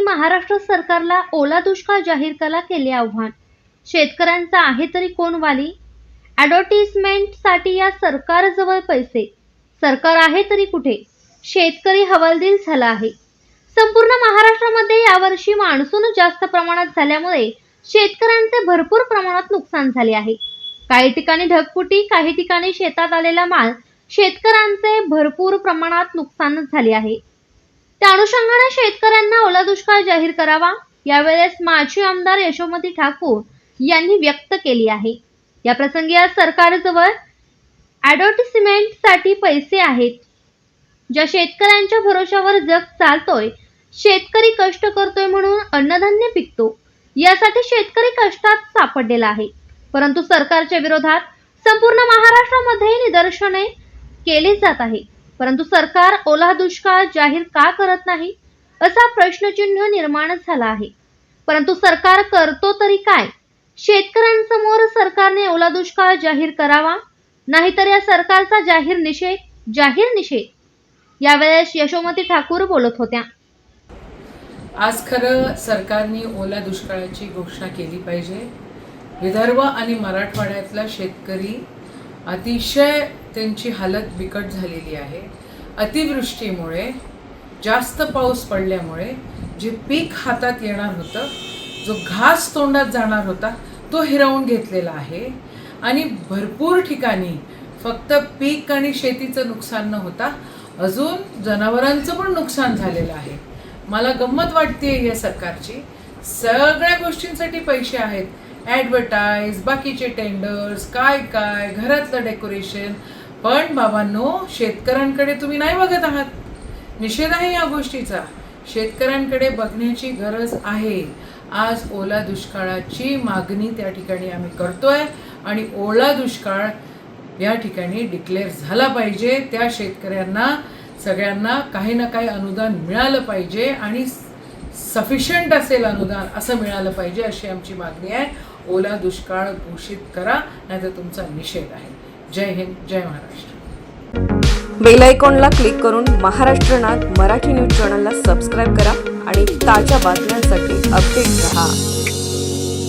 महाराष्ट्र सरकारला ओला दुष्काळ जाहीर करा केले आव्हान. शेतकऱ्यांचा आहे तरी कोण वाली? ॲडव्हर्टिजमेंटसाठी या सरकारजवळ पैसे. सरकार आहे तरी कुठे? शेतकरी हवालदिल झाला आहे. संपूर्ण महाराष्ट्रामध्ये यावर्षी मान्सून जास्त प्रमाणात झाल्यामुळे शेतकऱ्यांचे भरपूर प्रमाणात नुकसान झाले आहे. काही ठिकाणी ढगफुटी काही ठिकाणी शेतात आलेला माल शेतकऱ्यांचे भरपूर प्रमाणात नुकसान झाले आहे. त्या अनुषंगाने शेतकऱ्यांना ओला दुष्काळ जाहीर करावा. यावेळेस माजी आमदार यशोमती ठाकूर यांनी व्यक्त केली आहे. या प्रसंगी आज सरकारजवळ ॲडव्हर्टिसमेंटसाठी पैसे आहेत. ज्या शेतकऱ्यांच्या भरोशावर जग चालतोय शेतकरी कष्ट करतोय म्हणून अन्नधान्य पिकतो यासाठी शेतकरी कष्टात सापडलेला आहे. परंतु सरकारच्या विरोधात संपूर्ण महाराष्ट्रामध्ये निदर्शने केली जात आहे परंतु सरकार ओला दुष्काळ जाहीर का करत नाही असा प्रश्नचिन्ह निर्माण झाला आहे. परंतु सरकार करतो तरी काय? शेतकऱ्यांसमोर सरकारने ओला दुष्काळ जाहीर करावा नाहीतर या सरकारचा जाहीर निषेध जाहीर निषेध. यावेळेस यशोमती ठाकूर बोलत होत्या. आज खरं सरकारने ओला दुष्काळाची घोषणा केली पाहिजे. विदर्भ आणि मराठवाड्यातला शेतकरी अतिशय त्यांची हालत बिकट झालेली आहे. अतिवृष्टीमुळे जास्त पाऊस पडल्यामुळे जे पीक हातात येणार होतं जो घास तोंडात जाणार होता तो हिरावून घेतलेला आहे. आणि भरपूर ठिकाणी फक्त पीक आणि शेतीचं नुकसान न होता अजून जनावरांचं पण नुकसान झालेलं आहे. मला गंमत वाटते या सरकारची. सगळ्या गोष्टींसाठी पैसे आहेत. ॲडव्हर्टाईज बाकीचे टेंडर्स काय काय घरातलं डेकोरेशन पण बाबांनो शेतकऱ्यांकडे तुम्ही नाही बघत आहात. निषेध आहे या गोष्टीचा. शेतकऱ्यांकडे बघण्याची गरज आहे. आज ओला दुष्काळाची मागणी त्या ठिकाणी आम्ही करतोय आणि ओला दुष्काळ या ठिकाणी डिक्लेअर झाला पाहिजे. त्या शेतकऱ्यांना सगळ्यांना काही ना काही अनुदान मिळालं पाहिजे आणि सफिशियंट असेल अनुदान असं मिळालं पाहिजे अशी आमची मागणी आहे. ओला दुष्काळ घोषित करा नाहीतर तुमचा निषेध आहे. जय हिंद जय महाराष्ट्र. बेल आयकॉनला क्लिक करून महाराष्ट्र नाद मराठी न्यूज चॅनलला सबस्क्राईब करा आणि ताज्या बातम्यांसाठी अपडेट रहा.